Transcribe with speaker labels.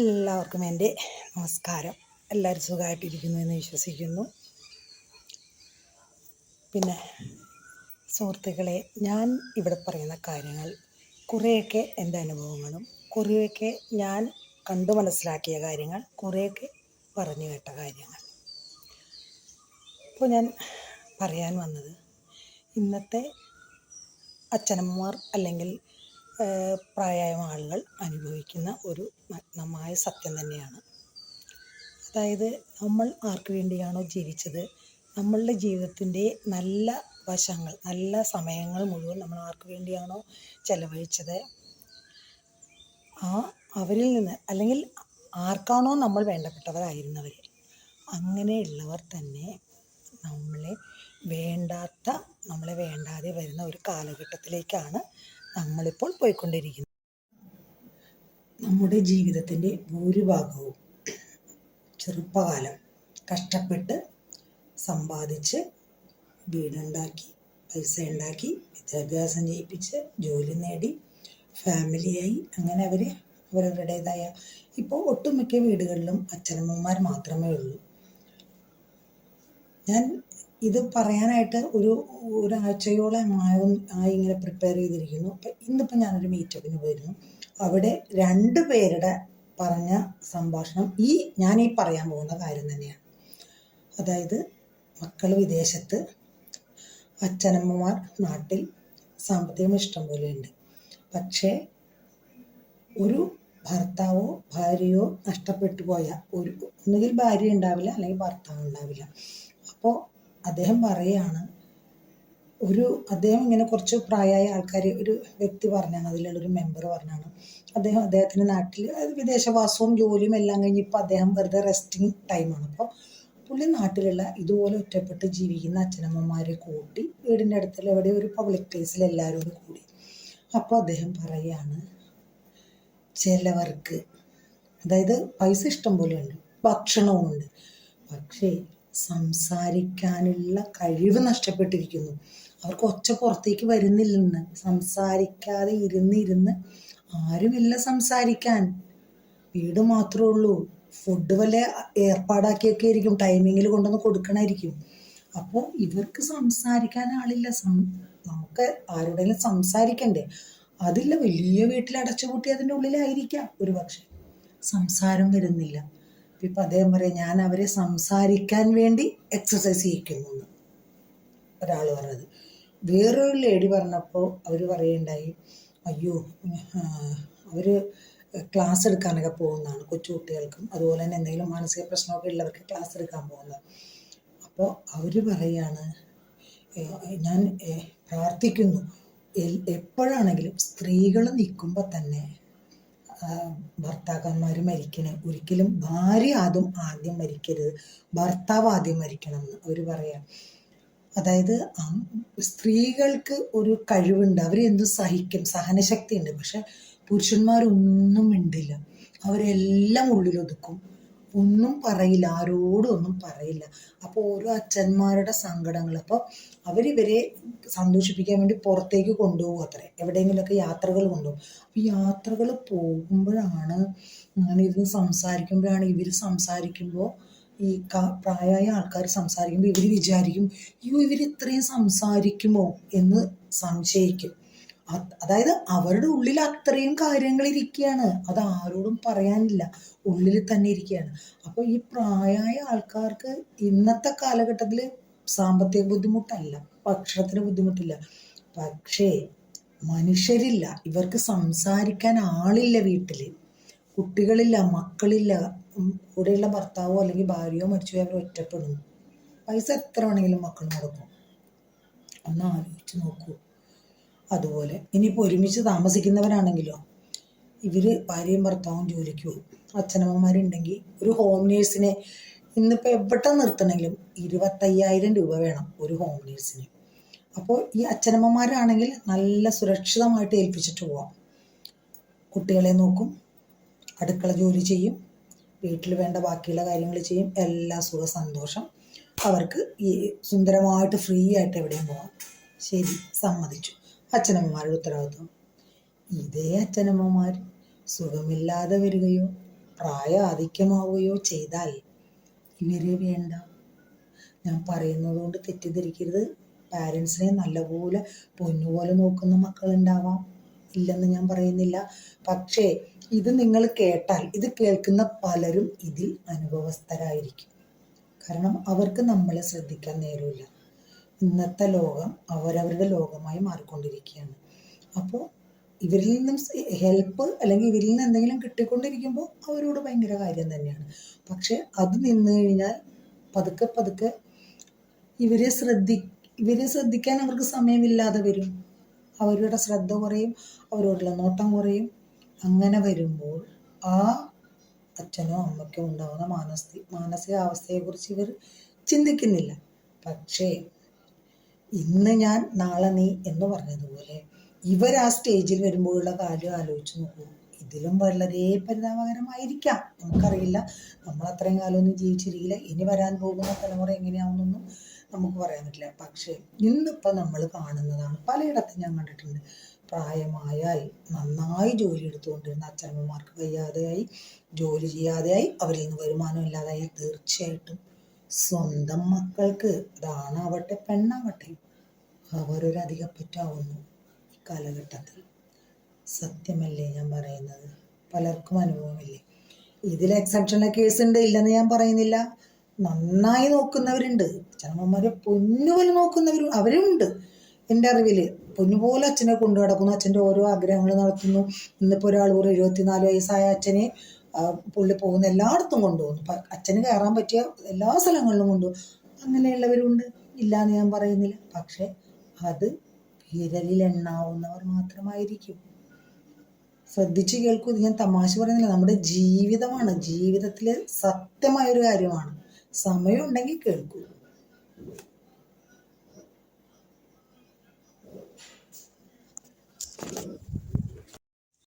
Speaker 1: എല്ലാവർക്കും എന്റെ നമസ്കാരം. എല്ലാവരും സുഖമായിട്ടിരിക്കുന്നു എന്ന് വിശ്വസിക്കുന്നു. പിന്നെ സുഹൃത്തുക്കളെ ഞാൻ ഇവിടെ പറയുന്ന കാര്യങ്ങൾ കുറേയൊക്കെ എന്റെ അനുഭവങ്ങളും കുറേയൊക്കെ ഞാൻ കണ്ടു മനസ്സിലാക്കിയ കാര്യങ്ങൾ കുറേയൊക്കെ പറഞ്ഞു കേട്ട കാര്യങ്ങൾ. ഇപ്പോൾ ഞാൻ പറയാൻ വന്നത് ഇന്നത്തെ അച്ഛനമ്മമാർ അല്ലെങ്കിൽ പ്രായമായ ആളുകൾ അനുഭവിക്കുന്ന ഒരു നഗ്നമായ സത്യം തന്നെയാണ്. അതായത് നമ്മൾ ആർക്ക് വേണ്ടിയാണോ ജീവിച്ചത്? നമ്മളുടെ ജീവിതത്തിന്റെ നല്ല വശങ്ങൾ നല്ല സമയങ്ങൾ മുഴുവൻ നമ്മൾ ആർക്ക് വേണ്ടിയാണോ ചെലവഴിച്ചത്? ആ അവരിൽ നിന്ന് അല്ലെങ്കിൽ ആർക്കാണോ നമ്മൾ വേണ്ടപ്പെട്ടവരായിരുന്നവർ. അങ്ങനെയുള്ളവർ തന്നെ നമ്മളെ വേണ്ടാത്ത നമ്മളെ വേണ്ടാതെ വരുന്ന ഒരു കാലഘട്ടത്തിലേക്കാണ് നമ്മളിപ്പോൾ പോയിക്കൊണ്ടിരിക്കുന്നു. നമ്മുടെ ജീവിതത്തിന്റെ ഭൂരിഭാഗവും ചെറുപ്പകാലം കഷ്ടപ്പെട്ട് സമ്പാദിച്ച് വീടുണ്ടാക്കി പൈസ ഉണ്ടാക്കി വിദ്യാഭ്യാസം ചെയ്യിപ്പിച്ച് ജോലി നേടി ഫാമിലിയായി. അങ്ങനെ അവർ അവരവരുടേതായ ഇപ്പോൾ ഒട്ടുമിക്ക വീടുകളിലും അച്ഛനമ്മമാർ മാത്രമേ ഉള്ളൂ. ഞാൻ ഇത് പറയാനായിട്ട് ഒരു ഒരാഴ്ചയോളം ആയും ആയി ഇങ്ങനെ പ്രിപ്പയർ ചെയ്തിരിക്കുന്നു. അപ്പം ഇന്നിപ്പോൾ ഞാനൊരു മീറ്റപ്പിന് പോയിരുന്നു. അവിടെ രണ്ട് പേരുടെ പറഞ്ഞ സംഭാഷണം ഈ ഞാൻ ഈ പറയാൻ പോകുന്ന കാര്യം തന്നെയാണ്. അതായത് മക്കൾ വിദേശത്ത് അച്ഛനമ്മമാർ നാട്ടിൽ സാമ്പത്തികം ഇഷ്ടം പോലെയുണ്ട് പക്ഷേ ഒരു ഭർത്താവോ ഭാര്യയോ നഷ്ടപ്പെട്ടു പോയ ഒരു ഒന്നുകിൽ ഭാര്യ ഉണ്ടാവില്ല അല്ലെങ്കിൽ ഭർത്താവ് ഉണ്ടാവില്ല. അപ്പോൾ അദ്ദേഹം പറയുകയാണ് ഒരു അദ്ദേഹം ഇങ്ങനെ കുറച്ച് പ്രായമായ ആൾക്കാർ ഒരു വ്യക്തി പറഞ്ഞാണ് അതിലുള്ളൊരു മെമ്പർ പറഞ്ഞാണ്. അദ്ദേഹം അദ്ദേഹത്തിന്റെ നാട്ടിൽ വിദേശവാസവും ജോലിയും എല്ലാം കഴിഞ്ഞ് ഇപ്പോൾ അദ്ദേഹം വെറുതെ റെസ്റ്റിംഗ് ടൈമാണ് അപ്പോൾ പുള്ളി നാട്ടിലുള്ള ഇതുപോലെ ഒറ്റപ്പെട്ട് ജീവിക്കുന്ന അച്ഛനമ്മമാരെ കൂട്ടി വീടിന്റെ അടുത്തുള്ള എവിടെ ഒരു പബ്ലിക് പ്ലേസിൽ എല്ലാവരും കൂടി അപ്പോൾ അദ്ദേഹം പറയുകയാണ് ചിലവർക്ക് അതായത് പൈസ ഇഷ്ടം പോലെ ഉണ്ട് ഭക്ഷണവുമുണ്ട്. പക്ഷേ സംസാരിക്കാനുള്ള കഴിവ് നഷ്ടപ്പെട്ടിരിക്കുന്നു. അവർക്ക് ഒച്ച പുറത്തേക്ക് വരുന്നില്ലെന്ന്. സംസാരിക്കാതെ ഇരുന്ന് ഇരുന്ന് ആരുമില്ല സംസാരിക്കാൻ. വീട് മാത്രമേ ഉള്ളൂ. ഫുഡ് വല്ല ഏർപ്പാടാക്കിയൊക്കെ ആയിരിക്കും. ടൈമിങ്ങിൽ കൊണ്ടുവന്ന് കൊടുക്കണമായിരിക്കും അപ്പോൾ ഇവർക്ക് സംസാരിക്കാൻ ആളില്ല. നമുക്ക് ആരോടെങ്കിലും സംസാരിക്കണ്ടേ? അതില്ല. വലിയ വീട്ടിൽ അടച്ചുപൂട്ടി അതിന്റെ ഉള്ളിലായിരിക്കാം ഒരു പക്ഷെ സംസാരം വരുന്നില്ല. ഇപ്പം അദ്ദേഹം പറയാം ഞാൻ അവരെ സംസാരിക്കാൻ വേണ്ടി എക്സസൈസ് ചെയ്യിക്കുന്നു ഒരാൾ പറഞ്ഞത്. വേറൊരു ലേഡി പറഞ്ഞപ്പോൾ അവർ പറയുണ്ടായി അയ്യോ അവർ ക്ലാസ് എടുക്കാനൊക്കെ പോകുന്നതാണ് കൊച്ചുകുട്ടികൾക്കും അതുപോലെ തന്നെ എന്തെങ്കിലും മാനസിക പ്രശ്നമൊക്കെ ഉള്ളവർക്ക് ക്ലാസ് എടുക്കാൻ പോകുന്നത് അപ്പോൾ അവർ പറയാണ് ഞാൻ പ്രാർത്ഥിക്കുന്നു. എപ്പോഴാണെങ്കിലും സ്ത്രീകൾ നിൽക്കുമ്പോൾ തന്നെ ഭർത്താക്കന്മാർ മരിക്കണേ. ഒരിക്കലും ഭാര്യ ആദ്യം ആദ്യം മരിക്കരുത്. ഭർത്താവ് ആദ്യം മരിക്കണം എന്ന് അവർ പറയാം. അതായത് സ്ത്രീകൾക്ക് ഒരു കഴിവുണ്ട്. അവർ എന്തും സഹിക്കും? സഹനശക്തി ഉണ്ട് പക്ഷെ പുരുഷന്മാരൊന്നും മിണ്ടില്ല. അവരെല്ലാം ഉള്ളിലൊതുക്കും. ഒന്നും പറയില്ല ആരോടും ഒന്നും പറയില്ല. അപ്പോൾ ഓരോ അച്ഛന്മാരുടെ സങ്കടങ്ങൾ അപ്പോൾ അവരിവരെ സന്തോഷിപ്പിക്കാൻ വേണ്ടി പുറത്തേക്ക് കൊണ്ടുപോകും അത്രേ. എവിടെയെങ്കിലുമൊക്കെ യാത്രകൾ കൊണ്ടുപോകും. അപ്പോൾ യാത്രകൾ പോകുമ്പോഴാണ് അങ്ങനെ ഇരുന്ന് സംസാരിക്കുമ്പോഴാണ് ഇവർ സംസാരിക്കുമ്പോൾ ഈ പ്രായമായ ആൾക്കാർ സംസാരിക്കുമ്പോൾ ഇവർ വിചാരിക്കും അയ്യോ ഇവർ ഇത്രയും സംസാരിക്കുമോ? എന്ന് സംശയിക്കും. അതായത് അവരുടെ ഉള്ളിൽ അത്രയും കാര്യങ്ങൾ ഇരിക്കുകയാണ്. അത് ആരോടും പറയാനില്ല. ഉള്ളിൽ തന്നെ ഇരിക്കുകയാണ്. അപ്പോൾ ഈ പ്രായമായ ആൾക്കാർക്ക് ഇന്നത്തെ കാലഘട്ടത്തിൽ സാമ്പത്തിക ബുദ്ധിമുട്ടല്ല ഭക്ഷണത്തിന് ബുദ്ധിമുട്ടില്ല. പക്ഷേ മനുഷ്യരില്ല. ഇവർക്ക് സംസാരിക്കാൻ ആളില്ല വീട്ടിൽ. കുട്ടികളില്ല മക്കളില്ല. കൂടെയുള്ള ഭർത്താവോ അല്ലെങ്കിൽ ഭാര്യയോ മരിച്ചുപോയി അവർ ഒറ്റപ്പെടുന്നു പൈസ എത്ര വേണമെങ്കിലും മക്കൾ മുടക്കും ഒന്ന് ആലോചിച്ച് നോക്കൂ. അതുപോലെ. ഇനിയിപ്പോൾ ഒരുമിച്ച് താമസിക്കുന്നവരാണെങ്കിലോ ഇവർ ഭാര്യയും ഭർത്താവും ജോലിക്ക് പോകും. അച്ഛനമ്മമാരുണ്ടെങ്കിൽ ഒരു ഹോം നേഴ്സിനെ ഇന്നിപ്പോൾ എവിടെ നിർത്തണമെങ്കിലും ഇരുപത്തയ്യായിരം രൂപ വേണം ഒരു ഹോം നേഴ്സിന് അപ്പോൾ ഈ അച്ഛനമ്മമാരാണെങ്കിൽ നല്ല സുരക്ഷിതമായിട്ട് ഏൽപ്പിച്ചിട്ട് പോവാം. കുട്ടികളെ നോക്കും അടുക്കള ജോലി ചെയ്യും വീട്ടിൽ വേണ്ട ബാക്കിയുള്ള കാര്യങ്ങൾ ചെയ്യും എല്ലാ സുഖ സന്തോഷം. അവർക്ക് ഈ സുന്ദരമായിട്ട് ഫ്രീ ആയിട്ട് എവിടെയും പോകാം ശരി സമ്മതിച്ചു. അച്ഛനമ്മമാരുടെ ഉത്തരവാദിത്വം. ഇതേ അച്ഛനമ്മമാർ സുഖമില്ലാതെ വരികയോ പ്രായ ചെയ്താൽ ഇവരെ വേണ്ട. ഞാൻ പറയുന്നത് കൊണ്ട് തെറ്റിദ്ധരിക്കരുത്. പാരൻസിനെ നല്ലപോലെ പൊന്നുപോലെ നോക്കുന്ന മക്കളുണ്ടാവാം. ഇല്ലെന്ന് ഞാൻ പറയുന്നില്ല. പക്ഷേ ഇത് നിങ്ങൾ കേട്ടാൽ ഇത് കേൾക്കുന്ന പലരും ഇതിൽ അനുഭവസ്ഥരായിരിക്കും. കാരണം അവർക്ക് നമ്മളെ ശ്രദ്ധിക്കാൻ നേരമില്ല. ഇന്നത്തെ ലോകം അവരവരുടെ ലോകമായി മാറിക്കൊണ്ടിരിക്കുകയാണ്. അപ്പോൾ ഇവരിൽ നിന്നും ഹെൽപ്പ് അല്ലെങ്കിൽ ഇവരിൽ നിന്ന് എന്തെങ്കിലും കിട്ടിക്കൊണ്ടിരിക്കുമ്പോൾ അവരോട് ഭയങ്കര കാര്യം തന്നെയാണ്. പക്ഷെ അത് നിന്ന് കഴിഞ്ഞാൽ പതുക്കെ പതുക്കെ ഇവരെ ശ്രദ്ധി ഇവരെ ശ്രദ്ധിക്കാൻ അവർക്ക് സമയമില്ലാതെ വരും. അവരുടെ ശ്രദ്ധ കുറയും അവരോടുള്ള നോട്ടം കുറയും. അങ്ങനെ വരുമ്പോൾ ആ അച്ഛനോ അമ്മയ്ക്കോ ഉണ്ടാകുന്ന മാനസിക മാനസികാവസ്ഥയെക്കുറിച്ച് ഇവർ ചിന്തിക്കുന്നില്ല. പക്ഷേ ഇന്ന് ഞാൻ നാളെ നീ എന്ന് പറഞ്ഞതുപോലെ ഇവർ ആ സ്റ്റേജിൽ വരുമ്പോഴുള്ള കാര്യം ആലോചിച്ച് നോക്കൂ. ഇതിലും വളരെ പരിതാപകരമായിരിക്കാം. നമുക്കറിയില്ല. നമ്മൾ അത്രയും കാലമൊന്നും ജീവിച്ചിരിക്കില്ല. ഇനി വരാൻ പോകുന്ന തലമുറ എങ്ങനെയാവുന്നൊന്നും നമുക്ക് പറയാൻ പറ്റില്ല. പക്ഷേ ഇന്നിപ്പോൾ നമ്മൾ കാണുന്നതാണ് പലയിടത്തും ഞാൻ കണ്ടിട്ടുണ്ട്. പ്രായമായാൽ നന്നായി ജോലി എടുത്തുകൊണ്ടിരുന്ന അച്ഛനമ്മമാർക്ക് വയ്യാതെയായി ജോലി ചെയ്യാതെയായി അവരിൽ നിന്ന് വരുമാനം ഇല്ലാതായി തീർച്ചയായിട്ടും സ്വന്തം മക്കൾക്ക് ഇതാണാവട്ടെ പെണ്ണാവട്ടെ അവരൊരു അധികപ്പറ്റാവുന്നു ഈ കാലഘട്ടത്തിൽ. സത്യമല്ലേ ഞാൻ പറയുന്നത്? പലർക്കും അനുഭവമില്ലേ? ഇതിൽ എക്സെപ്ഷണൽ കേസ് ഉണ്ട് ഇല്ലെന്ന് ഞാൻ പറയുന്നില്ല. നന്നായി നോക്കുന്നവരുണ്ട്. അച്ഛനമ്മമാരെ പൊന്നുപോലെ നോക്കുന്നവരും അവരുണ്ട്. എന്റെ അറിവിൽ പൊന്നുപോലെ അച്ഛനെ കൊണ്ടു നടക്കുന്നു. അച്ഛന്റെ ഓരോ ആഗ്രഹങ്ങൾ നടത്തുന്നു. ഇന്നിപ്പോൾ ഒരാൾ ഒരു എഴുപത്തിനാല് വയസ്സായ അച്ഛനെ പുള്ളി പോകുന്ന എല്ലായിടത്തും കൊണ്ടുപോകുന്നു. അച്ഛന് കയറാൻ പറ്റിയ എല്ലാ സ്ഥലങ്ങളിലും കൊണ്ടുപോകും. അങ്ങനെയുള്ളവരുണ്ട്. ഇല്ല എന്ന് ഞാൻ പറയുന്നില്ല. പക്ഷെ അത് വിരലിൽ എണ്ണാവുന്നവർ മാത്രമായിരിക്കും. ശ്രദ്ധിച്ച് കേൾക്കൂ ഞാൻ തമാശ പറയുന്നില്ല. നമ്മുടെ ജീവിതമാണ്. ജീവിതത്തിലെ സത്യമായൊരു കാര്യമാണ്. സമയം ഉണ്ടെങ്കിൽ കേൾക്കൂ.